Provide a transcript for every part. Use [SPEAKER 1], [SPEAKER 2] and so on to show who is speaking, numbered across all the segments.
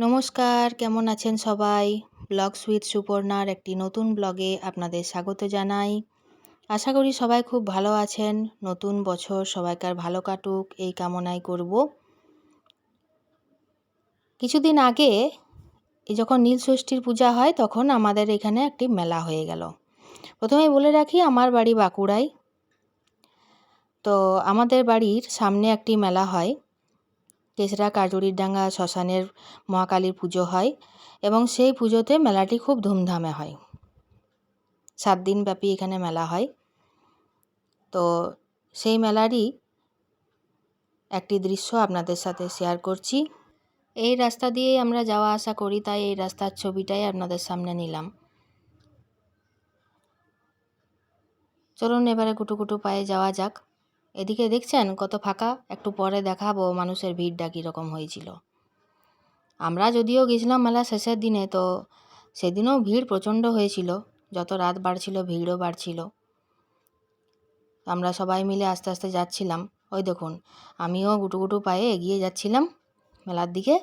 [SPEAKER 1] নমস্কার, কেমন আছেন সবাই? ব্লগস উইথ সুপর্ণার একটি নতুন ব্লগে আপনাদের স্বাগত জানাই। আশা করি সবাই খুব ভালো আছেন। নতুন বছর সবাইকার ভালো কাটুক, এই কামনাই করব। কিছুদিন আগে যখন নীল ষষ্ঠীর পূজা হয়, তখন আমাদের এখানে একটি মেলা হয়ে গেল। প্রথমে বলে রাখি, আমার বাড়ি বাঁকুড়ায়। তো আমাদের বাড়ির সামনে একটি মেলা হয়। তেসরা কাজুরির ডাঙ্গা, শ্মশানের মহাকালীর পুজো হয় এবং সেই পুজোতে মেলাটি খুব ধুমধামে হয়। সাত দিন ব্যাপী এখানে মেলা হয়। তো সেই মেলারই একটি দৃশ্য আপনাদের সাথে শেয়ার করছি। এই রাস্তা দিয়েই আমরা যাওয়া আসা করি, তাই এই রাস্তার ছবিটাই আপনাদের সামনে নিলাম। চলুন এবারে কুটু কুটু পায়ে যাওয়া যাক। এদিকে দেখছেন কত ফাঁকা? একটু পরে দেখাবো মানুষের ভিড়টা কীরকম হয়েছিল। আমরা যদিও গেছিলাম মেলা শেষের দিনে, তো সেদিনও ভিড় প্রচণ্ড হয়েছিল। যত রাত বাড়ছিল, ভিড়ও বাড়ছিল। আমরা সবাই মিলে আস্তে আস্তে যাচ্ছিলাম। ওই দেখুন, আমিও গুটু গুটু পায়ে এগিয়ে যাচ্ছিলাম মেলার দিকে।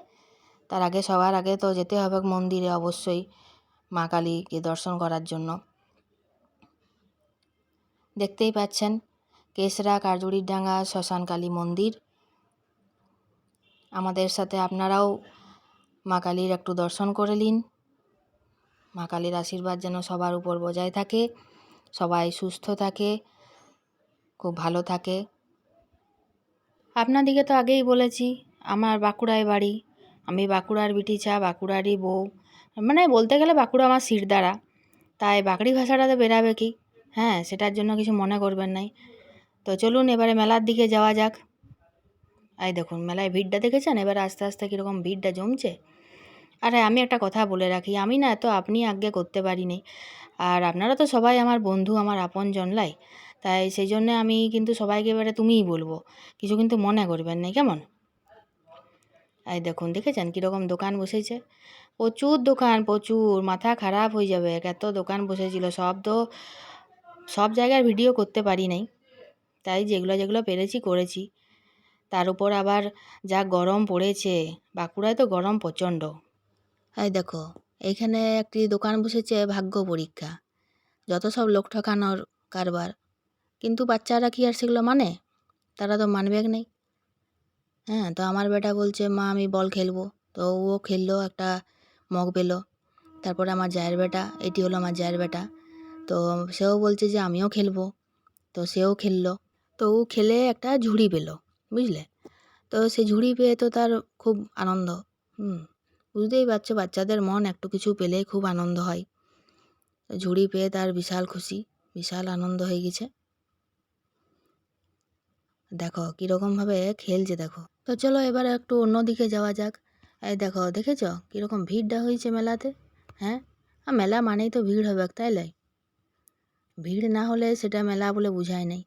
[SPEAKER 1] তার আগে সবার আগে তো যেতে হবে মন্দিরে অবশ্যই, মা কালীকে দর্শন করার জন্য। দেখতেই পাচ্ছেন কেসরা কারজুড়ির ডাঙ্গা শ্মশান কালী মন্দির। আমাদের সাথে আপনারাও মা কালীর একটু দর্শন করে নিন। মা কালীর আশীর্বাদ যেন সবার উপর বজায় থাকে, সবাই সুস্থ থাকে, খুব ভালো থাকে। আপনাদিকে তো আগেই বলেছি, আমার বাঁকুড়ায় বাড়ি। আমি বাঁকুড়ার বিটি চা বাঁকুড়ারই বউ। মানে বলতে গেলে বাঁকুড়া আমার শিরদাঁড়া। তাই বাঁকড়ি ভাষাটাতে বেরাবে কি? হ্যাঁ সেটার জন্য কিছু মনে করবেন নাই। তো চলুন এবারে মেলার দিকে যাওয়া যাক। এই দেখুন, মেলায় ভিড়টা দেখেছেন? এবার আস্তে আস্তে কীরকম ভিড়টা জমছে। আরে, আমি একটা কথা বলে রাখি, আমি না এত আপনি আগে করতে পারিনি। আর আপনারা তো সবাই আমার বন্ধু, আমার আপন জনলাই তাই সেই জন্যে আমি কিন্তু সবাইকে এবারে তুমিই বলব, কিছু কিন্তু মনে করবেন না, কেমন? এই দেখুন, দেখেছেন কীরকম দোকান বসেছে? প্রচুর দোকান, প্রচুর, মাথা খারাপ হয়ে যাবে। এত দোকান বসেছিল, সব তো, সব জায়গার ভিডিও করতে পারি নাই। তাই যেগুলো যেগুলো পেরেছি করেছি। তার উপর আবার যা গরম পড়েছে, বাঁকুড়ায় তো গরম প্রচণ্ড। এই দেখো এইখানে একটি দোকান বসেছে ভাগ্য পরীক্ষা। যত সব লোক ঠকানোর কারবার। কিন্তু বাচ্চারা কি আর সেগুলো মানে? তারা তো মানবে নেই। হ্যাঁ তো আমার বেটা বলছে, মা, আমি বল খেলব। তো ও খেললো, একটা মগ পেল। তারপরে আমার জায়ের বেটা, এটি হলো আমার জায়ের বেটা। তো সেও বলছে যে, আমিও খেলব। তো সেও খেললো। তো ও খেলে একটা ঝুড়ি পেল, বুঝলে? তো সেই ঝুড়ি পেয়ে তো তার খুব আনন্দ, হুম, বুঝতেই পারছ বাচ্চাদের মন একটু কিছু পেলে খুব আনন্দ হয়। ঝুড়ি পেয়ে তার বিশাল খুশি, বিশাল আনন্দ হয়ে গেছে। দেখো কীরকমভাবে খেলছে দেখো। তো চলো এবার একটু অন্যদিকে যাওয়া যাক। এই দেখো, দেখেছ কীরকম ভিড়টা হয়েছে মেলাতে হ্যাঁ? আর মেলা মানেই তো ভিড় হবে, তাই ভিড় না হলে সেটা মেলা বলে বুঝায় নাই।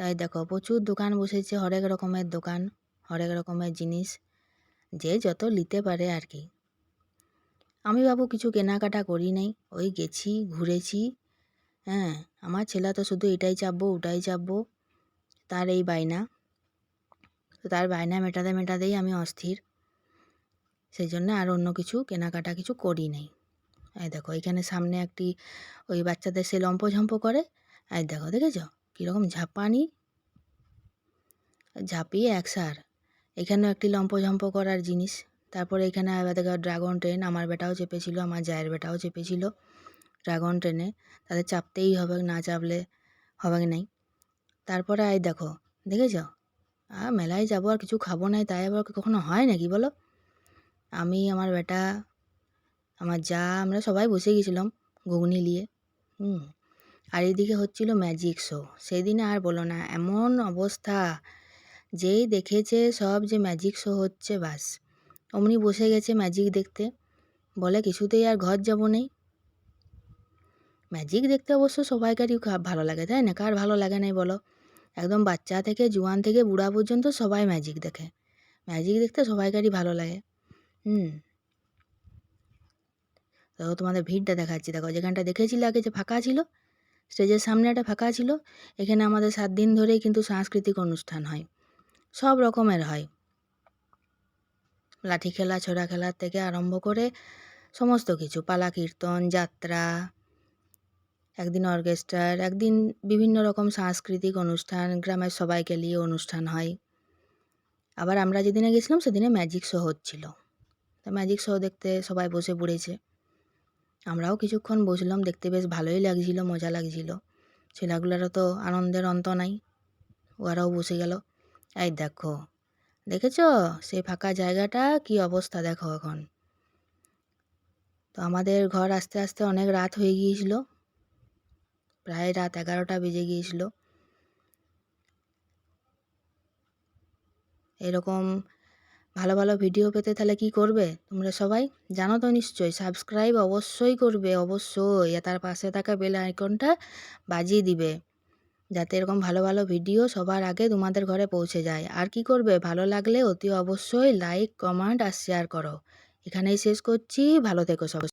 [SPEAKER 1] তাই দেখো, প্রচুর দোকান বসেছে, হরেক রকমের দোকান, হরেক রকমের জিনিস, যে যত নিতে পারে আর কি। আমি বাবু কিছু কেনাকাটা করি নাই, ওই গেছি, ঘুরেছি হ্যাঁ আমার ছেলে তো শুধু এটাই চাপবো, ওটাই চাপবো, তার এই বায়না। তার বায়না মেটাতে মেটাতেই আমি অস্থির সেই জন্য আর অন্য কিছু কেনাকাটা কিছু করি নাই। এই দেখো, এখানে সামনে একটি ওই বাচ্চাদের সে লম্পঝম্প করে, এই দেখো, দেখেছ? কীরকম ঝাঁপানি? ঝাঁপিয়ে একসার এখানেও একটি লম্পঝম্প করার জিনিস। তারপরে এখানে দেখো ড্রাগন ট্রেন, আমার বেটাও চেপেছিল, আমার জায়ের বেটাও চেপেছিল ড্রাগন ট্রেনে। তাদের চাপতেই হবে, না চাপলে হবে নাই। তারপরে আই দেখো, দেখেছ? আর মেলায় যাব আর কিছু খাব নাই, তাই আবার কখনো হয় নাকি বলো? আমি, আমার বেটা, আমার যা, আমরা সবাই বসে গেছিলাম ঘুগনি নিয়ে। হুম। আর এদিকে হচ্ছিল ম্যাজিক শো সেদিনে আর বলো না, এমন অবস্থা যেই দেখেছে সব যে ম্যাজিক শো হচ্ছে বাস অমনি বসে গেছে ম্যাজিক দেখতে। বলে কিছুতেই আর ঘর যাব নেই। ম্যাজিক দেখতে অবশ্য সবাইকারই ভালো লাগে, তাই না? কার ভালো লাগে নাই বলো? একদম বাচ্চা থেকে, জোয়ান থেকে, বুড়া পর্যন্ত সবাই ম্যাজিক দেখে। ম্যাজিক দেখতে সবাইকারই ভালো লাগে। হুম। তো তোমাদের ভিড়টা দেখাচ্ছি। দেখো যেখানটা দেখেছিলে আগে যে ফাঁকা ছিল স্টেজের সামনে একটা ফাঁকা ছিল। এখানে আমাদের সাত দিন ধরেই কিন্তু সাংস্কৃতিক অনুষ্ঠান হয়। সব রকমের হয়। লাঠি খেলা, ছোড়া খেলার থেকে আরম্ভ করে সমস্ত কিছু। পালা, কীর্তন, যাত্রা, একদিন অর্কেস্ট্রার, একদিন বিভিন্ন রকম সাংস্কৃতিক অনুষ্ঠান, গ্রামের সবাইকে নিয়ে অনুষ্ঠান হয়। আবার আমরা যেদিনে গেছিলাম সেদিনে ম্যাজিক শো হচ্ছিল। তা ম্যাজিক শো দেখতে সবাই বসে পড়েছে। আমরাও কিছুক্ষণ বসলাম, দেখতে বেশ ভালোই লাগছিল, মজা লাগছিল। ছেলেগুলোরও তো আনন্দের অন্ত নাই, ওরাও বসে গেল। এই দেখো, দেখেছ? সেই ফাঁকা জায়গাটা, কি অবস্থা দেখো এখন। তো আমাদের ঘর আস্তে আস্তে অনেক রাত হয়ে গিয়েছিল। প্রায় রাত এগারোটা বেজে গিয়েছিল। এরকম ভালো ভালো ভিডিও পেতে তাহলে কি করবে? তোমরা সবাই জানো তো নিশ্চয়ই সাবস্ক্রাইব অবশ্যই করবে, অবশ্যই। তার পাশে থাকা বেল আইকনটা বাজিয়ে দিবে, যাতে এরকম ভালো ভালো ভিডিও সবার আগে তোমাদের ঘরে পৌঁছে যায়। আর কি করবে? ভালো লাগলে অতি অবশ্যই লাইক কমেন্ট আর শেয়ার করো। এখানেই শেষ করছি। ভালো থেকো সবাই।